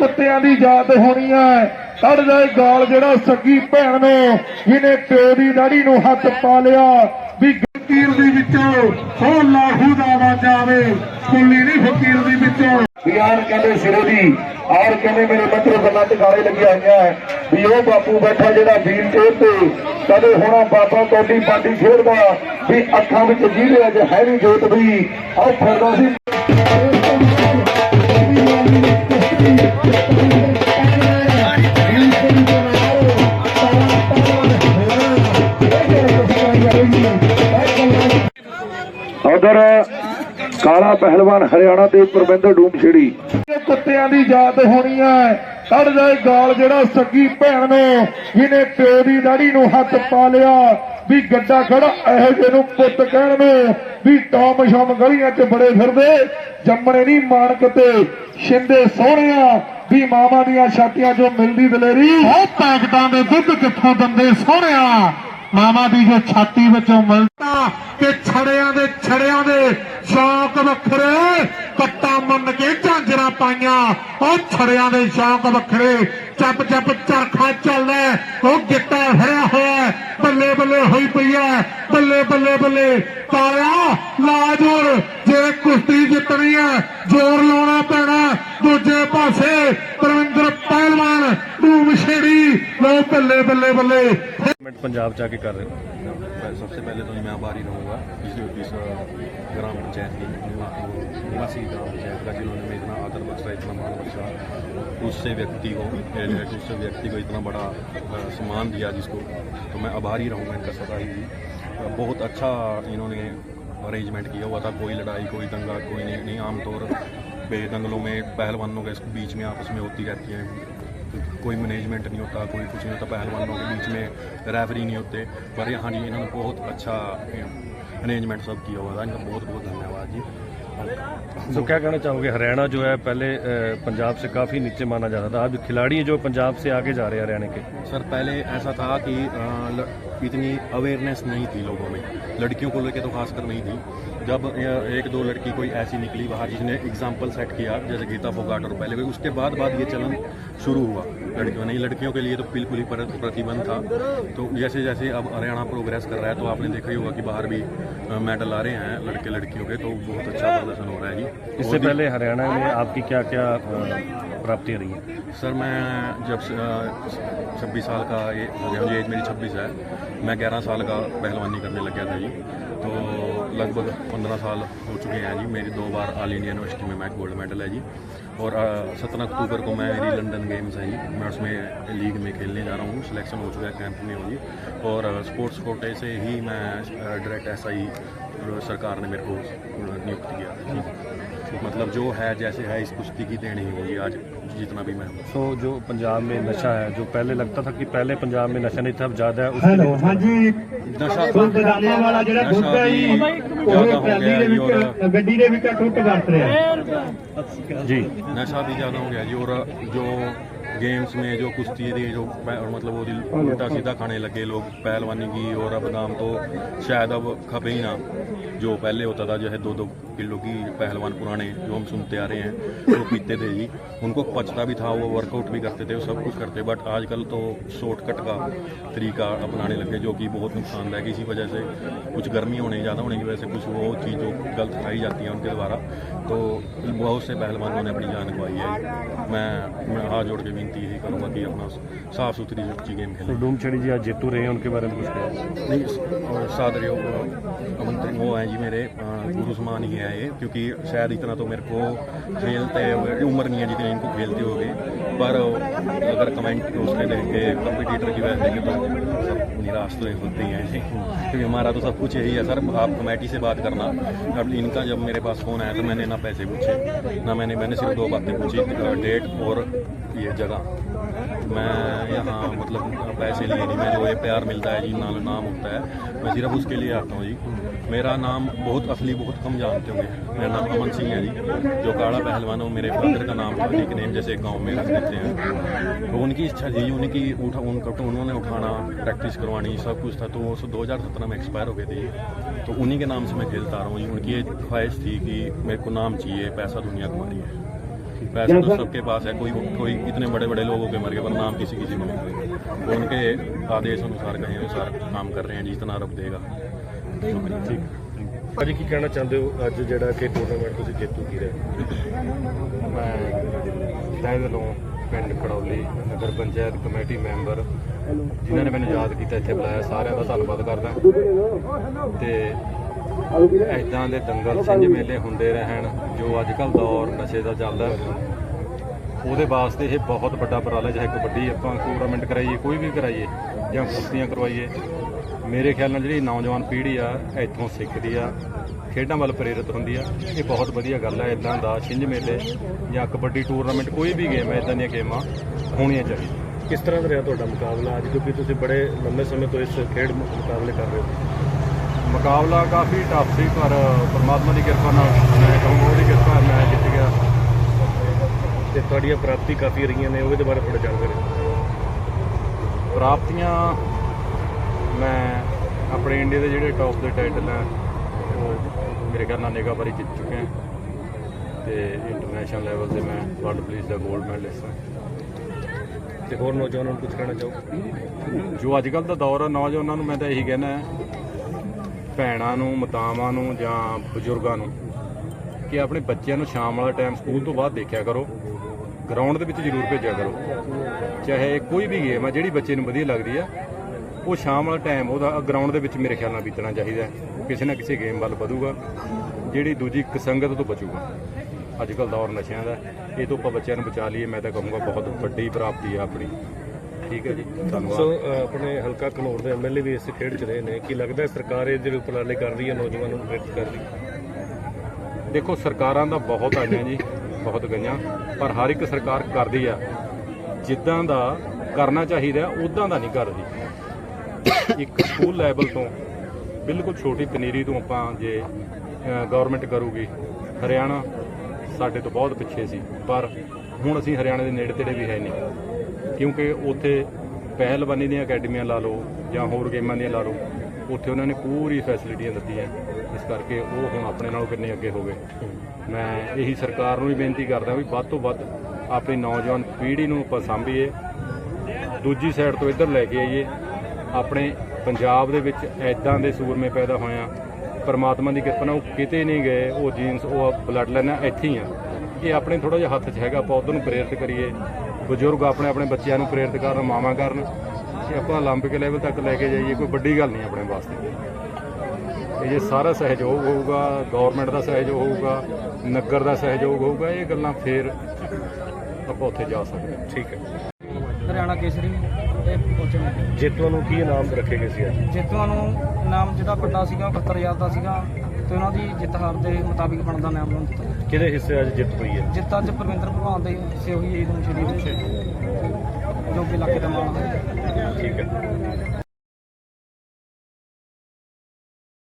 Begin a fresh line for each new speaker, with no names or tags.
ਕੁੱਤਿਆਂ ਦੀ ਜਾਤ ਹੋਣੀ ਐ ਕੱਢ ਜਾਏ ਗਾਲ ਜਿਹੜਾ ਸੱਗੀ ਭੈਣ ਨੂੰ, ਜਿਹਨੇ ਪਿਓ ਦੀ ਦਾੜੀ ਨੂੰ ਹੱਥ ਪਾ ਲਿਆ, ਵੀ ਫਕੀਰ ਦੇ ਵਿੱਚੋਂ ਹੋ ਲਾਹੂ ਦਾ ਆਵਾਜ਼ ਆਵੇ। ਕੁੱਲੀ ਨਹੀਂ ਫਕੀਰ ਦੇ ਵਿੱਚੋਂ। ਬਿਆਨ ਕਹਿੰਦੇ ਸਿਰੇ ਦੀ ਔਰ ਕਹਿੰਦੇ ਮੇਰੇ ਮਿੱਤਰ ਗੱਲਾਂ ਤੇ ਗਾਲੇ ਲੱਗੀਆਂ ਹੋਈਆਂ ਵੀ ਉਹ ਬਾਪੂ ਬੈਠਾ ਜਿਹੜਾ ਵੀਰ ਚੇਅਰ ਤੇ ਕਦੇ ਹੋਣਾ ਬਾਬਾ ਕੋਡੀ ਪਾਟੀ ਖੇਡਦਾ, ਵੀ ਅੱਖਾਂ ਵਿੱਚ ਜਿਹਦੇ ਅੱਜ ਹੈ ਵੀ ਜੋਤ ਵੀ ਉਹ ਫਿਰਦਾ ਸੀ। ਉਧਰ ਕਾਲਾ ਪਹਿਲਵਾਨ ਹਰਿਆਣਾ ਤੇ ਪਰਮਿੰਦਰ ਡੂਮ ਛੇੜੀ ਕੁੱਤਿਆਂ ਦੀ ਜਾਤ ਹੋਣੀ ਐ ਕੱਢ ਜਾਏ ਗਾਲ ਜਿਹੜਾ ਸੱਗੀ ਭੈਣ ਨੂੰ ਜਿਹਨੇ ਪਿਓ ਦੀ ਦਾੜੀ ਨੂੰ ਹੱਥ ਪਾ ਲਿਆ ਵੀ ਗੱਡਾ ਖੜਾ ਇਹੋ ਜਿਹੇ ਨੂੰ ਪੁੱਤ ਕਹਿਣ ਨੂੰ ਵੀ ਟੌਮ ਸ਼ਮ ਗਲੀਆਂ 'ਚ ਬੜੇ ਫਿਰਦੇ ਜੰਮਣੇ ਨਹੀਂ ਮਾਨਕ ਤੇ ਸ਼ਿੰਦੇ ਸੋਹਣਿਆ ਵੀ ਮਾਵਾਂ ਦੀਆਂ ਛਾਤੀਆਂ 'ਚੋਂ ਮਿਲਦੀ ਦਲੇਰੀ। ਉਹ ਤਾਕਤਾਂ ਦੇ ਦੁੱਧ ਕਿੱਥੋਂ ਦੰਦੇ ਸੋਹਣਿਆ? ਮਾਮਾ ਦੀ ਜੋ ਛਾਤੀ ਵਿੱਚੋਂ ਮਿਲਦਾ ਕਿ ਛੜਿਆਂ ਦੇ ਛੜਿਆਂ ਦੇ ਸ਼ੌਕ ਵੱਖਰੇ, ਪੱਟਾ ਮੰਨ ਕੇ ਝਾਂਜਰਾਂ ਪਾਈਆਂ, ਉਹ ਛੜਿਆਂ ਦੇ ਸ਼ੌਕ ਵੱਖਰੇ। ਚੱਪ ਚੱਪ ਚਰਖਾ ਚੱਲਦਾ ਉਹ ਗਿੱਟਾ ਫੜਿਆ ਹੋਇਆ ਬੱਲੇ ਬੱਲੇ ਹੋਈ ਪਈ ਹੈ, ਬੱਲੇ ਬੱਲੇ ਬੱਲੇ। ਤਾਰਿਆ, ਲਾਜੋਰ, ਜੇ ਕੁਸ਼ਤੀ ਜਿੱਤਣੀ ਹੈ, ਜ਼ੋਰ ਲਾਉਣਾ ਪੈਣਾ ਦੂਜੇ ਪਾਸੇ ਪਰਵਿੰਦਰ ਪਹਿਲਵਾਨ, ਧੂਮ ਛੇੜੀ ਲੋ ਬੱਲੇ ਬੱਲੇ ਬੱਲੇ
मिनट पंजाब जाके कर रहे हो?
सबसे पहले तो मैं आभारी रहूँगा ग्राम पंचायत की निवासी ग्राम पंचायत का जिन्होंने मैं इतना आदर बख्शा इतना मान बख्शा। उससे व्यक्ति को उससे व्यक्ति को इतना बड़ा सम्मान दिया जिसको। तो मैं आभारी रहूँगा इनका सदा ही बहुत अच्छा इन्होंने अरेंजमेंट किया हुआ था कोई लड़ाई कोई दंगा कोई नहीं, नहीं आमतौर पे दंगलों में पहलवानों के बीच में आपस में होती रहती हैं। कोई मैनेजमेंट नहीं होता कोई कुछ नहीं होता पहलवानों के बीच में रेफरी नहीं होते पर यहाँ जी इन्होंने बहुत अच्छा अरेंजमेंट सब किया हुआ था इनका बहुत बहुत धन्यवाद जी
तो क्या कहना चाहोगे हरियाणा जो है पहले अ, पंजाब से काफ़ी नीचे माना जाता था अब खिलाड़ी जो पंजाब से आगे जा रहे हैं हरियाणा के
सर पहले ऐसा था कि अ, ल- इतनी अवेयरनेस नहीं थी लोगों में। लड़कियों को लेकर तो खासकर नहीं थी। जब एक दो लड़की कोई ऐसी निकली बाहर जिसने एग्ज़ाम्पल सेट किया जैसे गीता फोगाट और पहले कोई उसके बाद बाद ये चलन शुरू हुआ। लड़कियों नहीं लड़कियों के लिए तो बिल्कुल ही प्रतिबंध था। तो जैसे जैसे अब हरियाणा प्रोग्रेस कर रहा है तो आपने देखा ही होगा कि बाहर भी मेडल आ रहे हैं लड़के लड़कियों के तो बहुत अच्छा प्रदर्शन हो रहा है जी।
इससे पहले हरियाणा में आपकी क्या क्या प्राप्तियाँ रही हैं?
सर मैं जब छब्बीस साल का ये हो गया। एज मेरी छब्बीस है। मैं ग्यारह साल का पहलवानी करने लग गया था जी। तो लगभग पंद्रह साल हो चुके हैं जी। मेरी दो बार ऑल इंडिया यूनिवर्सिटी में मैं गोल्ड मेडल है जी। और सत्रह अक्टूबर को मैं मेरी लंदन गेम्स है जी। मैं उसमें लीग में खेलने जा रहा हूँ। सिलेक्शन हो चुका है, कैंप में होगी और स्पोर्ट्स कोटे से ही मैं डायरेक्ट एस आई सरकार ने मेरे को नियुक्त किया। है मतलब जो है, जैसे है, इस कुश्ती की देनी होगी आज। जितना भी मैं हूँ
तो जो पंजाब में नशा है जो पहले लगता था कि पहले पंजाब में नशा नहीं था अब ज़्यादा है उसके
ਹੈਲੋ
लिए
ਹਾਂਜੀ
नशा
ਬਦਾਮਾਂ ਵਾਲਾ ਜਿਹੜਾ ਦੁੱਧ ਹੈ ਜੀ
ਜ਼ਿਆਦਾ
ਉਹ
ਹੋ
ਟਰਾਲੀ
ਗਿਆ
ਦੇ
ਜੀ ਔਰ
ਵਿੱਚ ਗੱਡੀ ਦੇ ਵਿੱਚ ਟੁੱਟ ਵਰਤ ਰਿਹਾ
जी
नशा भी ज़्यादा हो गया जी और जो गेम्स में जो कुश्ती थी जो मतलब वो उल्टा सीधा खाने लगे लोग, पहलवानी की और अब दाम तो शायद अब खपे ही ना। जो पहले होता था, जो है दो दो किलो की पहलवान पुराने जो हम सुनते आ रहे हैं, वो पीते थे जी। उनको पचता भी था, वो वर्कआउट भी करते थे, वो सब कुछ करते बट आजकल तो शॉर्टकट का तरीका अपनाने लगे जो कि बहुत नुकसानदायक। इसी वजह से कुछ गर्मी होने, ज़्यादा होने की वजह से कुछ वो चीज़ जो गलत खाई जाती है उनके द्वारा। तो बहुत से पहलवानों ने अपनी जान गंवाई है। मैं मैं हाथ जोड़ के विनती यही करूँगा कि अपना साफ़ सुथरी सच्ची गेम
तो
खेलें
छड़ी जी आज जेतू रहे हैं उनके बारे में कुछ कहें।
नहीं और योग मंत्री वो हैं जी मेरे गुरु समान ही है ये क्योंकि शायद इतना तो मेरे को खेलते हुए उम्र नहीं है जितनी इनको खेलते हो गए पर अगर कमेंट उसके देख के कंपटीटर की वजह देखें तो सब निराश तो होते ही हैं क्योंकि हमारा तो सब कुछ यही है सर आप कमेटी से बात करना। अब इनका जब मेरे पास फ़ोन आया तो मैंने ना पैसे पूछे ना मैंने मैंने सिर्फ़ दो बातें पूछी डेट और ये जगह। मैं यहाँ मतलब पैसे लिए नहीं मैं जो ये प्यार मिलता है जी, नाम नाम होता है, मैं सिर्फ़ उसके लिए आता हूँ जी। मेरा नाम बहुत असली, बहुत कम जानते होंगे। मेरा नाम अमन सिंह है जी, जो काला पहलवान हो मेरे फादर का नाम निक नेम जैसे गाँव में रख देते हैं। तो उनकी इच्छा थी, उनकी उठा उनका तो उन्होंने उठाना प्रैक्टिस करवानी, सब कुछ था। तो वो दो हज़ार सत्रह में एक्सपायर हो गए थे। तो उन्हीं के नाम से मैं खेलता रहा हूँ जी। उनकी ये ख्वाहिश थी कि मेरे को नाम चाहिए, पैसा दुनिया कुमारी है। पैसे तो सबके पास है कोई कोई इतने बड़े बड़े लोगों के मर गए पर नाम किसी किसी में नहीं हुए वो उनके आदेश अनुसार कहीं अनुसार काम कर रहे हैं जितना रब देगा
ਠੀਕ ਭਾਜੀ ਕੀ ਕਹਿਣਾ ਚਾਹੁੰਦੇ ਹੋ ਅੱਜ ਜਿਹੜਾ ਕਿ ਟੂਰਨਾਮੈਂਟ ਤੁਸੀਂ ਜੇਤੂ ਕੀ ਰਹੇ
ਮੈਂ ਤਹਿ ਦਿਲੋਂ ਪਿੰਡ ਕੜੌਲੀ ਨਗਰ ਪੰਚਾਇਤ ਕਮੇਟੀ ਮੈਂਬਰ ਜਿਨ੍ਹਾਂ ਨੇ ਮੈਨੂੰ ਯਾਦ ਕੀਤਾ ਇੱਥੇ ਬੁਲਾਇਆ ਸਾਰਿਆਂ ਦਾ ਧੰਨਵਾਦ ਕਰਦਾ ਤੇ ਐਦਾਂ ਦੇ ਦੰਗਲ ਸਿੰਘ ਮੇਲੇ ਹੁੰਦੇ ਰਹਿਣ, ਜੋ ਅੱਜ ਕੱਲ ਦੌਰ ਨਸ਼ੇ ਦਾ ਚੱਲਦਾ। ਉਹਦੇ ਵਾਸਤੇ ਇਹ ਬਹੁਤ ਵੱਡਾ ਉਪਰਾਲਾ ਚਾਹੇ ਕਬੱਡੀ ਆਪਾਂ ਟੂਰਨਾਮੈਂਟ ਕਰਾਈਏ, ਕੋਈ ਵੀ ਕਰਾਈਏ, ਜਾਂ ਕੁਸ਼ਤੀਆਂ ਕਰਵਾਈਏ। ਮੇਰੇ ਖਿਆਲ ਨਾਲ ਜਿਹੜੀ ਨੌਜਵਾਨ ਪੀੜ੍ਹੀ ਆ, ਇੱਥੋਂ ਸਿੱਖਦੀ ਆ, ਖੇਡਾਂ ਵੱਲ ਪ੍ਰੇਰਿਤ ਹੁੰਦੀ ਆ, ਇਹ ਬਹੁਤ ਵਧੀਆ ਗੱਲ ਹੈ ਇਦਾਂ ਦਾ ਛਿੰਝ ਮੇਲੇ ਜਾਂ ਕਬੱਡੀ ਟੂਰਨਾਮੈਂਟ ਕੋਈ ਵੀ ਗੇਮ ਹੈ ਇਦਾਂ ਦੀਆਂ ਗੇਮਾਂ ਹੋਣੀਆਂ ਚਾਹੀਦੀਆਂ।
ਕਿਸ ਤਰ੍ਹਾਂ ਦਾ ਰਿਹਾ ਤੁਹਾਡਾ ਮੁਕਾਬਲਾ? ਅੱਜ ਕਿਉਂਕਿ ਤੁਸੀਂ ਬੜੇ ਲੰਬੇ ਸਮੇਂ ਤੋਂ ਇਸ ਖੇਡ ਮੁਕਾਬਲੇ ਕਰ ਰਹੇ ਹੋ।
ਮੁਕਾਬਲਾ ਕਾਫੀ ਟਫ ਸੀ ਪਰ ਪਰਮਾਤਮਾ ਦੀ ਕਿਰਪਾ ਨਾਲ ਮੈਂ ਕਹੂੰਗਾ ਉਹਦੀ ਕਿਰਪਾ ਨਾਲ ਮੈਂ ਜਿੱਤ ਗਿਆ।
ਤੇ ਤੁਹਾਡੀਆਂ ਪ੍ਰਾਪਤੀ ਕਾਫੀ ਰਹੀਆਂ ਨੇ ਉਹਦੇ ਬਾਰੇ ਥੋੜਾ ਜਾਣਕਾਰੀ।
ਪ੍ਰਾਪਤੀਆਂ ਮੈਂ ਆਪਣੇ ਇੰਡੀਆ ਦੇ ਜਿਹੜੇ ਟੌਪ ਦੇ ਟਾਈਟਲ ਆ ਉਹ ਮੇਰੇ ਖਿਆਲ ਨਾਲ ਨਿਗਾਹ ਵਾਰੀ ਜਿੱਤ ਚੁੱਕੇ ਹਾਂ ਤੇ ਇੰਟਰਨੈਸ਼ਨਲ ਲੈਵਲ ਤੇ ਮੈਂ ਵਰਲਡ ਪੁਲਿਸ ਦਾ 골ਡ ਮੈਡਲਿਸਟ ਹਾਂ।
ਤੇ ਹੋਰ ਨੌਜਵਾਨਾਂ ਨੂੰ ਕੁਝ ਕਹਿਣਾ ਚਾਹੋ
ਜੋ ਅੱਜ ਕੱਲ ਦਾ ਦੌਰ ਆ ਨੌਜਵਾਨਾਂ ਨੂੰ ਮੈਂ ਤਾਂ ਇਹੀ ਕਹਿਣਾ ਹੈ ਭੈਣਾਂ ਨੂੰ, ਮਾਤਾਵਾਂ ਨੂੰ ਜਾਂ ਬਜ਼ੁਰਗਾਂ ਨੂੰ ਕਿ ਆਪਣੇ ਬੱਚਿਆਂ ਨੂੰ ਸ਼ਾਮ ਵਾਲਾ ਟਾਈਮ ਸਕੂਲ ਤੋਂ ਬਾਅਦ ਦੇਖਿਆ ਕਰੋ। ਗਰਾਊਂਡ ਦੇ ਵਿੱਚ ਜ਼ਰੂਰ ਭੇਜਿਆ ਕਰੋ। ਚਾਹੇ ਕੋਈ ਵੀ ਗੇਮ ਆ, ਜਿਹੜੀ ਬੱਚੇ ਨੂੰ ਵਧੀਆ ਲੱਗਦੀ ਆ, ਉਹ ਸ਼ਾਮ ਵਾਲਾ ਟਾਈਮ ਉਹਦਾ ਗਰਾਊਂਡ ਦੇ ਵਿੱਚ ਮੇਰੇ ਖਿਆਲ ਨਾਲ ਬੀਤਣਾ ਚਾਹੀਦਾ ਕਿਸੇ ਨਾ ਕਿਸੇ ਗੇਮ ਵੱਲ ਵਧੂਗਾ, ਜਿਹੜੀ ਦੂਜੀ ਕਸੰਗਤ ਤੋਂ ਬਚੂਗਾ। ਅੱਜ ਕੱਲ ਦੌਰ ਨਸ਼ਿਆਂ ਦਾ ਇਹ ਤੋਂ ਆਪਾਂ ਬੱਚਿਆਂ ਨੂੰ ਬਚਾ ਲਈਏ। ਮੈਂ ਤਾਂ ਕਹੂੰਗਾ, ਬਹੁਤ ਵੱਡੀ ਪ੍ਰਾਪਤੀ ਆ ਆਪਣੀ। ਠੀਕ ਹੈ ਜੀ। ਧੰਨਵਾਦ।
ਸੋ ਅ, ਆਪਣੇ ਹਲਕਾ ਘਨੌਰ ਦੇ ਐਮਐਲਏ ਵੀ ਇਸ ਖੇਡ 'ਚ ਰਹੇ ਨੇ। ਕੀ ਲੱਗਦਾ ਹੈ ਸਰਕਾਰ ਇਹ ਜਿਹੜੇ ਉਪਰਾਲੇ ਕਰ ਰਹੀ ਹੈ ਨੌਜਵਾਨਾਂ ਨੂੰ ਪ੍ਰੇਰਿਤ ਕਰ ਰਹੀ ਹੈ?
ਦੇਖੋ ਸਰਕਾਰਾਂ ਦਾ ਬਹੁਤ ਆਈਆਂ ਜੀ ਬਹੁਤ ਗਈਆਂ। ਪਰ ਹਰ ਇੱਕ ਸਰਕਾਰ ਕਰਦੀ ਆ। ਜਿੱਦਾਂ ਦਾ ਕਰਨਾ ਚਾਹੀਦਾ ਉਦਾਂ ਦਾ ਨਹੀਂ ਕਰਦੀ। ਇੱਕ ਸਕੂਲ ਲੈਵਲ ਤੋਂ ਬਿਲਕੁਲ ਛੋਟੀ ਪਨੀਰੀ ਤੋਂ ਆਪਾਂ ਜੇ ਗਵਰਨਮੈਂਟ ਕਰੂਗੀ ਹਰਿਆਣਾ ਸਾਡੇ ਤੋਂ ਬਹੁਤ ਪਿੱਛੇ ਸੀ। ਪਰ ਹੁਣ ਅਸੀਂ ਹਰਿਆਣਾ ਦੇ ਨੇੜੇ ਤੇੜੇ ਵੀ ਹੈ ਨਹੀਂ। ਕਿਉਂਕਿ ਉੱਥੇ ਪਹਿਲਵਾਨੀ ਦੀਆਂ ਅਕੈਡਮੀਆਂ ਲਾ ਲਓ ਜਾਂ ਹੋਰ ਗੇਮਾਂ ਦੀਆਂ ਲਾ ਲਓ, ਉੱਥੇ ਉਹਨਾਂ ਨੇ ਪੂਰੀ ਫੈਸਿਲਿਟੀਆਂ ਦਿੱਤੀਆਂ ਇਸ ਕਰਕੇ ਉਹ ਹੁਣ ਆਪਣੇ ਨਾਲੋਂ ਕਿੰਨੇ ਅੱਗੇ ਹੋ ਗਏ। ਮੈਂ ਇਹੀ ਸਰਕਾਰ ਨੂੰ ਵੀ ਬੇਨਤੀ ਕਰਦਾ ਵੀ ਵੱਧ ਤੋਂ ਵੱਧ ਆਪਣੀ ਨੌਜਵਾਨ ਪੀੜ੍ਹੀ ਨੂੰ ਆਪਾਂ ਸਾਂਭੀਏ। ਦੂਜੀ ਸਾਈਡ ਤੋਂ ਇੱਧਰ ਲੈ ਕੇ ਆਈਏ। ਆਪਣੇ ਪੰਜਾਬ ਦੇ ਵਿੱਚ ਐਦਾਂ ਦੇ ਸੂਰਮੇ ਪੈਦਾ ਹੋਏ ਹੋਇਆ ਪਰਮਾਤਮਾ ਦੀ ਕਿਰਪਾ ਨਾਲ ਉਹ ਕਿਤੇ ਨਹੀਂ ਗਏ, ਉਹ ਜੀਨਸ ਉਹ ਬਲੱਡ ਲਾਈਨਾਂ ਇੱਥੇ ਹੀ ਆ। ਇਹ ਆਪਣੇ ਥੋੜਾ ਜਿਹਾ ਹੱਥ 'ਚ ਹੈਗਾ, ਆਪਾਂ ਉਧਰ ਨੂੰ ਪ੍ਰੇਰਿਤ ਕਰੀਏ। ਬਜ਼ੁਰਗ ਆਪਣੇ ਆਪਣੇ ਬੱਚਿਆਂ ਨੂੰ ਪ੍ਰੇਰਿਤ ਕਰਨ ਮਾਵਾਂ ਕਰਨ ਕਿ ਆਪਾਂ 올림픽 ਲੈਵਲ ਤੱਕ ਲੈ ਕੇ ਜਾਈਏ ਕੋਈ ਵੱਡੀ ਗੱਲ ਨਹੀਂ ਆਪਣੇ ਵਾਸਤੇ ਇਹ ਜੇ ਸਾਰਾ ਸਹਿਯੋਗ ਹੋਊਗਾ ਗਵਰਨਮੈਂਟ ਦਾ ਸਹਿਯੋਗ ਹੋਊਗਾ ਨਗਰ ਦਾ ਸਹਿਯੋਗ ਹੋਊਗਾ ਇਹ ਗੱਲਾਂ ਫੇਰ ਆਪਾਂ ਉੱਥੇ ਜਾ ਸਕਦੇ ਹਾਂ
ਠੀਕ ਹੈ
ਹਰਿਆਣਾ ਕੇਸਰੀ ਇਹ ਪਹੁੰਚੇ ਨੇ
ਜੇਤੂਆਂ ਨੂੰ ਕੀ ਇਨਾਮ ਰੱਖੇ ਗਏ ਸੀ ਅੱਜ
ਜੇਤੂਆਂ ਨੂੰ ਇਨਾਮ ਜਿਹੜਾ ਵੱਡਾ ਸੀਗਾ 75000 ਦਾ ਸੀਗਾ ਤੇ ਉਹਨਾਂ ਦੀ ਜਿੱਤ ਹਾਰ ਦੇ ਮੁਤਾਬਿਕ ਬਣਦਾ ਇਨਾਮ ਉਹਨਾਂ ਨੂੰ ਦਿੱਤਾ
ਕਿਹਦੇ ਹਿੱਸੇ ਅੱਜ ਜਿੱਤ ਹੋਈ ਹੈ?
ਜਿੱਤ ਅੱਜ ਪਰਵਿੰਦਰ ਭਗਵਾਨ ਦੇ ਹਿੱਸੇ ਹੋਈ ਹੈ ਇਹਨੂੰ ਸ਼੍ਰੀ ਦੇ। ਜੋ ਕਿ ਇਲਾਕੇ ਦਾ ਮਾਣ ਹੈ।
ਠੀਕ ਹੈ।